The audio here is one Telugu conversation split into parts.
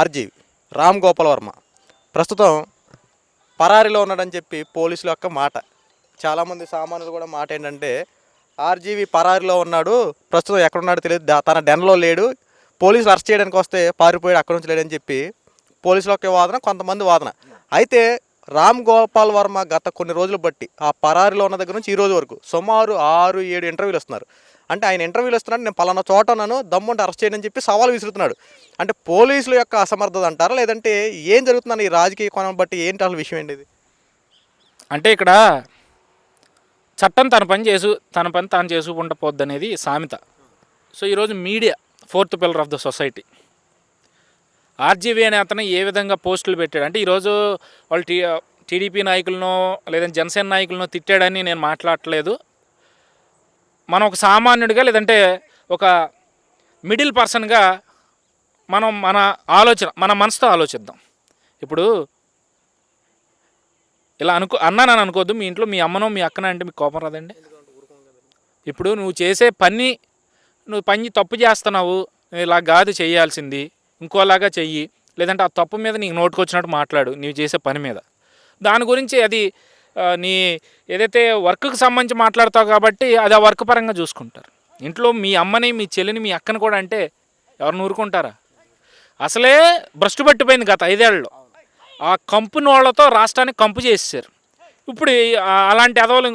ఆర్జీవి రామ్ గోపాల్ వర్మ. ప్రస్తుతం పరారీలో ఉన్నాడని చెప్పి పోలీసుల యొక్క మాట. చాలామంది సామాన్యులు కూడా మాట ఏంటంటే ఆర్జీవి పరారీలో ఉన్నాడు ప్రస్తుతం ఎక్కడున్నాడో తెలియదు తన డెన్లో లేడు పోలీసులు అరెస్ట్ చేయడానికి వస్తే పారిపోయాడు అక్కడి నుంచి లేడని చెప్పి పోలీసుల యొక్క వాదన కొంతమంది వాదన. అయితే రామ్ గోపాల్ వర్మ గత కొన్ని రోజులు బట్టి ఆ పరారీలో ఉన్న దగ్గర నుంచి ఈ రోజు వరకు సుమారు ఆరు ఏడు ఇంటర్వ్యూలు ఇస్తున్నారు. అంటే ఆయన ఇంటర్వ్యూలు ఇస్తున్నాడు నేను పలానా చోట నన్ను దమ్ముంటే అరెస్ట్ చేయని చెప్పి సవాల్ విసురుతున్నాడు. అంటే పోలీసుల యొక్క అసమర్థత అంటారా లేదంటే ఏం జరుగుతుందని ఈ రాజకీయ కోణం బట్టి ఏంటి అసలు విషయం ఏంటి ఇది? అంటే ఇక్కడ చట్టం తన పని చేసు తన పని తాను చేసుకుంటూ పోద్ది అనేది సామెత. సో ఈరోజు media fourth pillar of the society RGV అనే అతను ఏ విధంగా పోస్టులు పెట్టాడు? అంటే ఈరోజు వాళ్ళు టీ టీడీపీ నాయకులను లేదంటే జనసేన నాయకులను తిట్టాడని నేను మాట్లాడట్లేదు. మనం ఒక సామాన్యుడిగా లేదంటే ఒక మిడిల్ పర్సన్గా మనం మన ఆలోచన మన మనసుతో ఆలోచిద్దాం. ఇప్పుడు ఇలా అనుకో అన్నానని అనుకోవద్దు మీ ఇంట్లో మీ అమ్మనో మీ అక్కన అంటే మీకు కోపం రాదండి? ఇప్పుడు నువ్వు చేసే పని నువ్వు పని తప్పు చేస్తున్నావు ఇలా కాదు చేయాల్సింది ఇంకోలాగా చెయ్యి లేదంటే ఆ తప్పు మీద నీకు నోటుకొచ్చినట్టు మాట్లాడు నీవు చేసే పని మీద. దాని గురించి అది నీ ఏదైతే వర్క్కి సంబంధించి మాట్లాడతావు కాబట్టి అది ఆ వర్క్ పరంగా చూసుకుంటారు. ఇంట్లో మీ అమ్మని మీ చెల్లిని మీ అక్కని కూడా అంటే ఎవరిని ఊరుకుంటారా? అసలే భ్రష్టు పట్టిపోయింది గత ఐదేళ్ళలో. ఆ కంపు నోళ్ళతో రాష్ట్రాన్ని కంపు చేసేసారు ఇప్పుడు అలాంటి అదవలు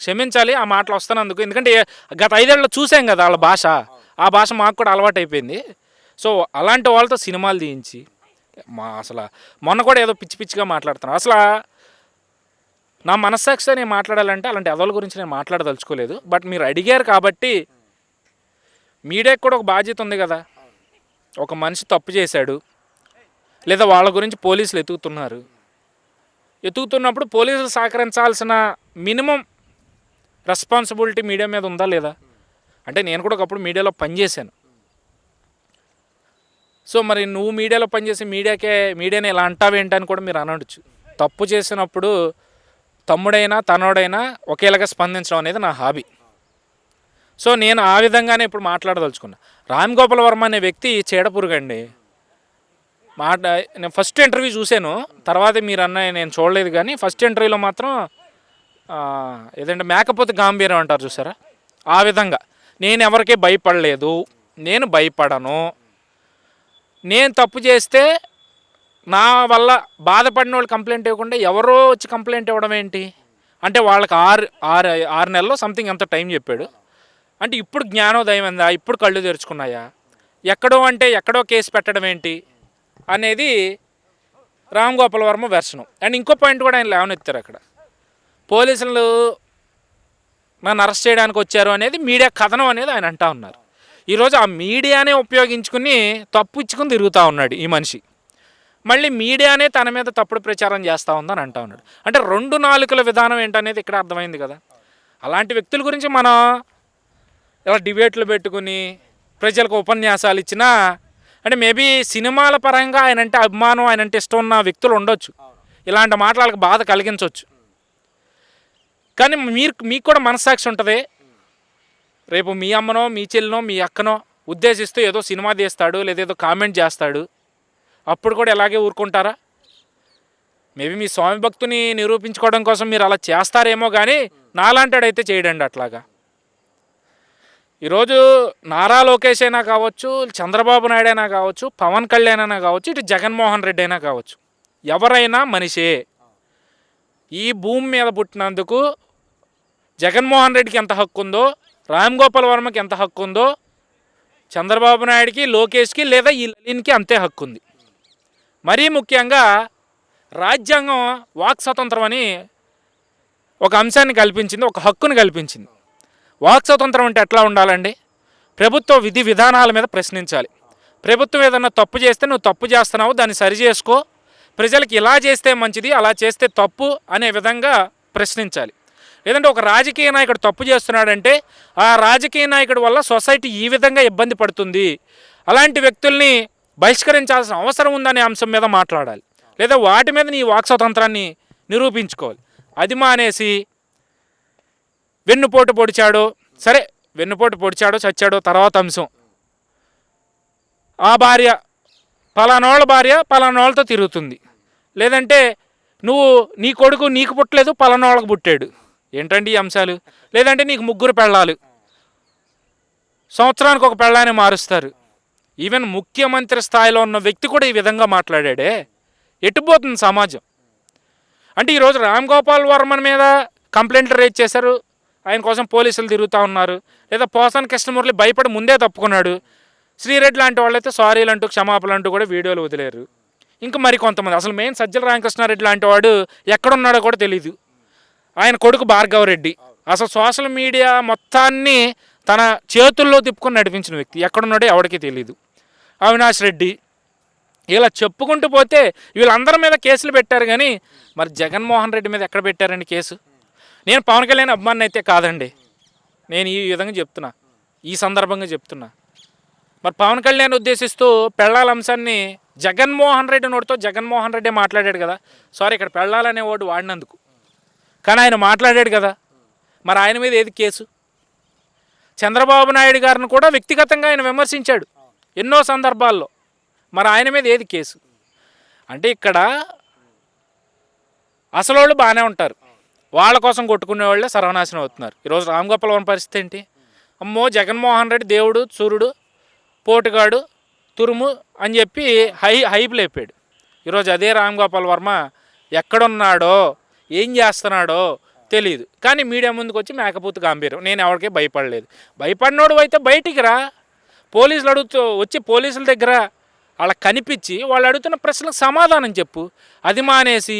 క్షమించాలి ఆ మాటలు వస్తున్నందుకు. ఎందుకంటే గత ఐదేళ్ళలో చూసాం కదా వాళ్ళ భాష. ఆ భాష మాకు కూడా అలవాటు అయిపోయింది సో అలాంటి వాళ్ళతో సినిమాలు తీయించి మా అసలు మొన్న కూడా ఏదో పిచ్చి పిచ్చిగా మాట్లాడుతున్నాను అసలు నా మనస్సాక్షితో నేను మాట్లాడాలంటే అలాంటి ఎవరి గురించి నేను మాట్లాడదలుచుకోలేదు. బట్ మీరు అడిగారు కాబట్టి మీడియాకి కూడా ఒక బాధ్యత ఉంది కదా. ఒక మనిషి తప్పు చేశాడు. లేదా వాళ్ళ గురించి పోలీసులు ఎతుకుతున్నారు. ఎతుకుతున్నప్పుడు పోలీసులు సహకరించాల్సిన మినిమం రెస్పాన్సిబిలిటీ మీడియా మీద ఉందా లేదా? అంటే నేను కూడా ఒకప్పుడు మీడియాలో పనిచేశాను సో మరి నువ్వు మీడియాలో పనిచేసి మీడియాకే మీడియాని ఇలా అంటావేంటని కూడా మీరు అనవచ్చు తప్పు చేసినప్పుడు తమ్ముడైనా తనోడైనా ఒకేలాగా స్పందించడం అనేది నా హాబీ. సో నేను ఆ విధంగానే ఇప్పుడు మాట్లాడదలుచుకున్నా. రామ్ గోపాల్ వర్మ అనే వ్యక్తి చీడపురుగండి. మాట నేను ఫస్ట్ ఇంటర్వ్యూ చూశాను. తర్వాత మీరు అన్న నేను చూడలేదు కానీ ఫస్ట్ ఇంటర్వ్యూలో మాత్రం ఏదంటే మేకపోతే గాంభీర్యం అంటారు చూసారా? ఆ విధంగా. నేను ఎవరికీ భయపడలేదు. నేను భయపడను. నేను తప్పు చేస్తే నా వల్ల బాధపడిన వాళ్ళు కంప్లైంట్ ఇవ్వకుండా ఎవరో వచ్చి కంప్లైంట్ ఇవ్వడం ఏంటి? అంటే వాళ్ళకి ఆరు ఆరు ఆరు నెలల్లో సంథింగ్ ఎంత టైం చెప్పాడు. అంటే ఇప్పుడు జ్ఞానోదయం ఉందా ఇప్పుడు కళ్ళు తెరుచుకున్నాయా? ఎక్కడో అంటే ఎక్కడో కేసు పెట్టడం ఏంటి? అనేది రామ్ గోపాల్ వర్మ వెర్షను. అండ్ ఇంకో పాయింట్ కూడా ఆయన లేవనెత్తారు అక్కడ. పోలీసులు నన్ను అరెస్ట్ చేయడానికి వచ్చారు అనేది మీడియా కథనం అనేది ఆయన అంటా ఉన్నారు. ఈరోజు ఆ మీడియానే ఉపయోగించుకుని తప్పు ఇచ్చుకుని తిరుగుతూ ఉన్నాడు ఈ మనిషి. మళ్ళీ మీడియానే తన మీద తప్పుడు ప్రచారం చేస్తూ ఉందని అంటా ఉన్నాడు. అంటే రెండు నాలుకల విధానం ఏంటనేది ఇక్కడ అర్థమైంది కదా. అలాంటి వ్యక్తుల గురించి మనం ఇలా డిబేట్లు పెట్టుకుని ప్రజలకు ఉపన్యాసాలు ఇచ్చినా అంటే మేబీ సినిమాల పరంగా ఆయన అంటే అభిమానం ఆయన అంటే ఇష్టం ఉన్న వ్యక్తులు ఉండొచ్చు. ఇలాంటి మాటలకు బాధ కలిగించవచ్చు కానీ మీరు మీకు కూడా మనస్సాక్షి ఉంటుంది. రేపు మీ అమ్మనో మీ చెల్లినో మీ అక్కనో ఉద్దేశిస్తూ ఏదో సినిమా తీస్తాడు లేదా ఏదో కామెంట్ చేస్తాడు. అప్పుడు కూడా ఇలాగే ఊరుకుంటారా? మేబీ మీ స్వామి భక్తుని నిరూపించుకోవడం కోసం మీరు అలా చేస్తారేమో కానీ నాలాంటాడైతే చేయడండి అట్లాగా. ఈరోజు నారా లోకేష్ అయినా కావచ్చు చంద్రబాబు నాయుడు అయినా కావచ్చు పవన్ కళ్యాణ్ అయినా కావచ్చు ఇటు జగన్మోహన్ రెడ్డి అయినా కావచ్చు ఎవరైనా మనిషే. ఈ భూమి మీద పుట్టినందుకు జగన్మోహన్ రెడ్డికి ఎంత హక్కు ఉందో రామ్ గోపాల్ వర్మకి ఎంత హక్కు ఉందో చంద్రబాబు నాయుడికి లోకేష్కి లేదా ఈ లలిన్కి అంతే హక్కు ఉంది మరీ ముఖ్యంగా రాజ్యాంగం వాక్ స్వతంత్రం అని ఒక అంశాన్ని కల్పించింది ఒక హక్కును కల్పించింది. వాక్ స్వతంత్రం అంటే ఎట్లా ఉండాలండి? ప్రభుత్వ విధి విధానాల మీద ప్రశ్నించాలి. ప్రభుత్వం ఏదన్నా తప్పు చేస్తే నువ్వు తప్పు చేస్తున్నావు దాన్ని సరి చేసుకో. ప్రజలకు ఇలా చేస్తే మంచిది అలా చేస్తే తప్పు అనే విధంగా ప్రశ్నించాలి. లేదంటే ఒక రాజకీయ నాయకుడు తప్పు చేస్తున్నాడంటే ఆ రాజకీయ నాయకుడి వల్ల సొసైటీ ఈ విధంగా ఇబ్బంది పడుతుంది. అలాంటి వ్యక్తుల్ని బహిష్కరించాల్సిన అవసరం ఉందనే అంశం మీద మాట్లాడాలి. లేదా వాటి మీద నీ వాక్ స్వతంత్రాన్ని నిరూపించుకోవాలి. అది మానేసి వెన్నుపోటు పొడిచాడో. సరే వెన్నుపోటు పొడిచాడో చచ్చాడో తర్వాత అంశం. ఆ భార్య పలానోళ్ళ భార్య పలానోళ్ళతో తిరుగుతుంది. లేదంటే నువ్వు నీ కొడుకు నీకు పుట్టలేదు పలానోళ్ళకు పుట్టాడు. ఏంటండి ఈ అంశాలు? లేదంటే నీకు ముగ్గురు పెళ్ళాలు. సంవత్సరానికి ఒక పెళ్ళాన్ని మారుస్తారు. ఈవెన్ ముఖ్యమంత్రి స్థాయిలో ఉన్న వ్యక్తి కూడా ఈ విధంగా మాట్లాడాడే. ఎట్టుపోతుంది సమాజం? అంటే ఈరోజు రామ్ గోపాల్ వర్మన్ మీద కంప్లైంట్లు రేజ్ చేశారు. ఆయన కోసం పోలీసులు తిరుగుతూ ఉన్నారు. లేదా పోసాన్ కృష్ణమూర్తి భయపడి ముందే తప్పుకున్నాడు. శ్రీరెడ్డి లాంటి వాళ్ళైతే సారీలు అంటూ క్షమాపణలు అంటూ కూడా వీడియోలు వదిలేరు. ఇంకా మరి కొంతమంది. అసలు మెయిన్ సజ్జల రామకృష్ణారెడ్డి లాంటి వాడు ఎక్కడున్నాడో కూడా తెలియదు ఆయన కొడుకు భార్గవ రెడ్డి. అసలు సోషల్ మీడియా మొత్తాన్ని తన చేతుల్లో తిప్పుకొని నడిపించిన వ్యక్తి. ఎక్కడున్నాడో ఎవరికీ తెలియదు అవినాష్ రెడ్డి. ఇలా చెప్పుకుంటూ పోతే వీళ్ళందరి మీద కేసులు పెట్టారు కానీ మరి జగన్మోహన్ రెడ్డి మీద ఎక్కడ పెట్టారండి కేసు? నేను పవన్ కళ్యాణ్ అభిమాని అయితే కాదండి. నేను ఈ విధంగా చెప్తున్నా. ఈ సందర్భంగా చెప్తున్నా. మరి పవన్ కళ్యాణ్ ఉద్దేశిస్తూ పెళ్ళాల అంశాన్ని జగన్మోహన్ రెడ్డి నోటితో జగన్మోహన్ రెడ్డి మాట్లాడాడు కదా. సారీ ఇక్కడ పెళ్ళాలనే వాడు వాడినందుకు. కానీ ఆయన మాట్లాడాడు కదా. మరి ఆయన మీద ఏది కేసు? చంద్రబాబు నాయుడు గారిని కూడా వ్యక్తిగతంగా ఆయన విమర్శించాడు. ఎన్నో సందర్భాల్లో. మరి ఆయన మీద ఏది కేసు? అంటే ఇక్కడ అసలు వాళ్ళు బాగానే ఉంటారు. వాళ్ళ కోసం కొట్టుకునే వాళ్ళే సర్వనాశనం అవుతున్నారు. ఈరోజు రామ్ గోపాల్ వర్మ పరిస్థితి ఏంటి? అమ్మో జగన్మోహన్ రెడ్డి దేవుడు సూర్యుడు పోటుగాడు తురుము అని చెప్పి హై హైపు లేపాడు. ఈరోజు అదే రామ్ గోపాల్ వర్మ ఎక్కడున్నాడో ఏం చేస్తున్నాడో తెలియదు కానీ మీడియా ముందుకు వచ్చి మేకపోతు గాంభీర్యం. నేను ఎవరికే భయపడలేదు. భయపడినోడు అయితే బయటికి రా. పోలీసులు అడుగుతూ వచ్చి పోలీసుల దగ్గర వాళ్ళకి కనిపించి వాళ్ళు అడుగుతున్న ప్రశ్నలకు సమాధానం చెప్పు. అది మానేసి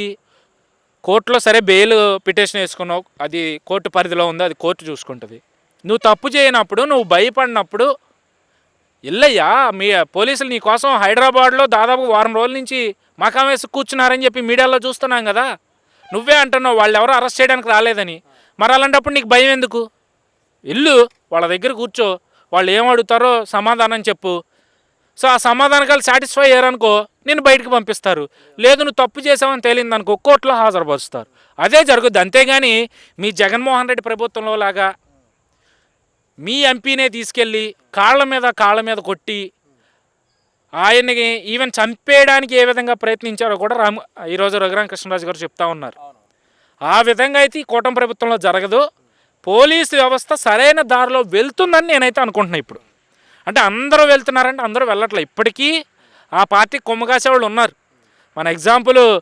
కోర్టులో సరే బెయిల్ పిటిషన్ వేసుకున్నావు అది కోర్టు పరిధిలో ఉందో అది కోర్టు చూసుకుంటుంది. నువ్వు తప్పు చేయనప్పుడు నువ్వు భయపడినప్పుడు ఇల్లయ్యా మీ పోలీసులు నీ కోసం హైదరాబాద్లో దాదాపు వారం రోజుల నుంచి మకాం వేసి కూర్చున్నారని చెప్పి మీడియాలో చూస్తున్నాం కదా. నువ్వే అంటున్నావు వాళ్ళు ఎవరో అరెస్ట్ చేయడానికి రాలేదని. మరి అలాంటప్పుడు నీకు భయం ఎందుకు? ఇల్లు వాళ్ళ దగ్గర కూర్చో. వాళ్ళు ఏం అడుగుతారో సమాధానం చెప్పు. సో ఆ సమాధానకాలు సాటిస్ఫై అయ్యారనుకో నేను బయటకు పంపిస్తారు. లేదు నువ్వు తప్పు చేసావని తేలింది అనుకో కోర్టులో హాజరుపరుస్తారు. అదే జరుగుద్ది. అంతేగాని మీ జగన్మోహన్ రెడ్డి ప్రభుత్వంలో లాగా మీ ఎంపీనే తీసుకెళ్ళి కాళ్ళ మీద కాళ్ళ మీద కొట్టి ఆయన్ని ఈవెన్ చంపేయడానికి ఏ విధంగా ప్రయత్నించారో కూడా రామ్ ఈరోజు రఘురామ కృష్ణరాజు గారు చెప్తా ఉన్నారు. ఆ విధంగా అయితే ఈ కూటమి ప్రభుత్వంలో జరగదు. పోలీసు వ్యవస్థ సరైన దారిలో వెళ్తుందని నేనైతే అనుకుంటున్నాను ఇప్పుడు. అంటే అందరూ వెళ్తున్నారంటే అందరూ వెళ్ళట్లే. ఇప్పటికీ ఆ పార్టీ కొమ్మగాసే వాళ్ళు ఉన్నారు. మన ఎగ్జాంపుల్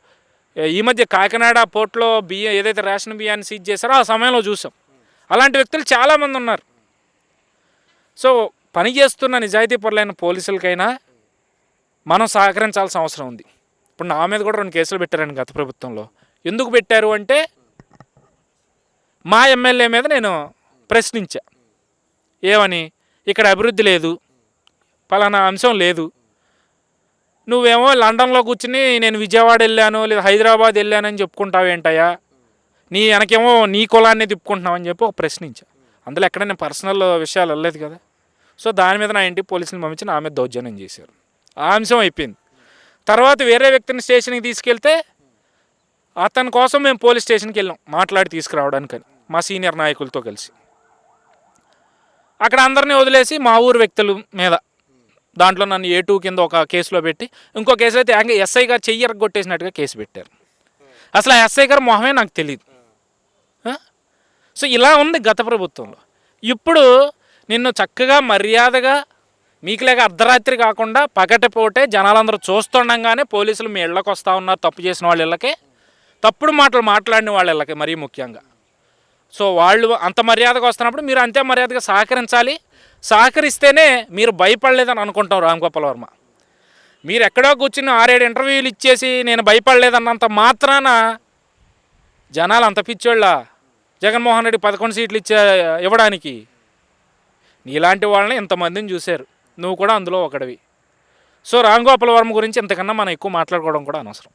ఈ మధ్య కాకినాడ పోర్ట్లో బియ్యం ఏదైతే రేషన్ బియ్యాన్ని సీజ్ చేశారో ఆ సమయంలో చూసాం. అలాంటి వ్యక్తులు చాలామంది ఉన్నారు. సో పని చేస్తున్న నిజాయితీ పరులైన పోలీసులకైనా మనం సహకరించాల్సిన అవసరం ఉంది. ఇప్పుడు నా మీద కూడా రెండు కేసులు పెట్టారండి గత ప్రభుత్వంలో. ఎందుకు పెట్టారు అంటే మా ఎమ్మెల్యే మీద నేను ప్రశ్నించా. ఏమని? ఇక్కడ అభివృద్ధి లేదు. పలానా అంశం లేదు. నువ్వేమో లండన్లో కూర్చుని నేను విజయవాడ వెళ్ళాను లేదా హైదరాబాద్ వెళ్ళానని చెప్పుకుంటావేంటయ్యా? నీ వెనకేమో నీ కులాన్ని తిప్పుకుంటున్నావు అని చెప్పి ఒక ప్రశ్నించా. అందులో ఎక్కడ నేను పర్సనల్ విషయాలు వెళ్ళలేదు కదా? సో దాని మీద నా ఇంటి పోలీసులు పంపించి నా మీద దౌర్జన్యం చేశారు. ఆ అంశం అయిపోయింది. తర్వాత వేరే వ్యక్తిని స్టేషన్కి తీసుకెళ్తే అతని కోసం మేము పోలీస్ స్టేషన్కి వెళ్ళాం మాట్లాడి తీసుకురావడానికని మా సీనియర్ నాయకులతో కలిసి. అక్కడ అందరినీ వదిలేసి మా ఊరు వ్యక్తుల మీద దాంట్లో నన్ను ఏ టూ కింద ఒక కేసులో పెట్టి ఇంకో కేసు అయితే యాంగ ఎస్ఐ గారు చెయ్యర కొట్టేసినట్టుగా కేసు పెట్టారు. అసలు ఆ ఎస్ఐ గారు మొహమే నాకు తెలియదు సో ఇలా ఉంది గత ప్రభుత్వంలో. ఇప్పుడు నిన్ను చక్కగా మర్యాదగా మీకు లేక అర్ధరాత్రి కాకుండా పగటిపోటే జనాలందరూ చూస్తుండగానే పోలీసులు మీ ఇళ్ళకి వస్తూ ఉన్నారు తప్పు చేసిన వాళ్ళ ఇళ్ళకే. తప్పుడు మాటలు మాట్లాడిన వాళ్ళ ఇళ్ళకి మరీ ముఖ్యంగా. సో వాళ్ళు అంత మర్యాదగా వస్తున్నప్పుడు మీరు అంతే మర్యాదగా సహకరించాలి. సహకరిస్తేనే మీరు భయపడలేదని అనుకుంటాం రామ్ గోపాల్ వర్మ. మీరు ఎక్కడో కూర్చుని ఆరేడు ఇంటర్వ్యూలు ఇచ్చేసి నేను భయపడలేదన్నంత మాత్రాన జనాలు అంత పిచ్చోళ్ళ. జగన్మోహన్ రెడ్డి పదకొండు సీట్లు ఇచ్చే ఇవ్వడానికి. నీలాంటి వాళ్ళని ఇంతమందిని చూశారు. నువ్వు కూడా అందులో ఒకడివి. సో రామ్ గోపాల్ వర్మ గురించి ఇంతకన్నా మనం ఎక్కువ మాట్లాడుకోవడం కూడా అనవసరం.